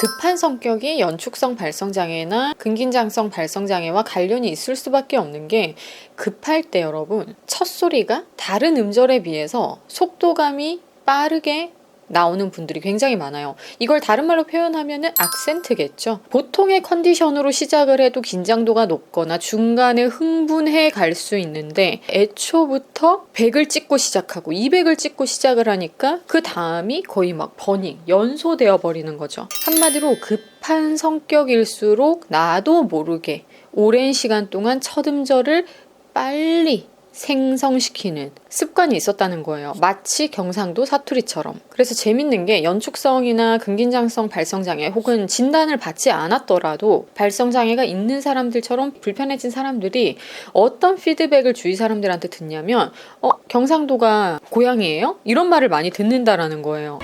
급한 성격이 연축성 발성장애나 근긴장성 발성장애와 관련이 있을 수밖에 없는 게 급할 때 여러분 첫 소리가 다른 음절에 비해서 속도감이 빠르게 나오는 분들이 굉장히 많아요. 이걸 다른 말로 표현하면은 악센트겠죠. 보통의 컨디션으로 시작을 해도 긴장도가 높거나 중간에 흥분해 갈 수 있는데 애초부터 100을 찍고 시작하고 200을 찍고 시작을 하니까 그 다음이 거의 막 버닝, 연소되어 버리는 거죠. 한마디로 급한 성격일수록 나도 모르게 오랜 시간 동안 첫 음절을 빨리 생성시키는 습관이 있었다는 거예요. 마치 경상도 사투리처럼. 그래서 재밌는 게 연축성이나 근긴장성 발성장애 혹은 진단을 받지 않았더라도 발성장애가 있는 사람들처럼 불편해진 사람들이 어떤 피드백을 주위 사람들한테 듣냐면 어, 경상도가 고향이에요? 이런 말을 많이 듣는다라는 거예요.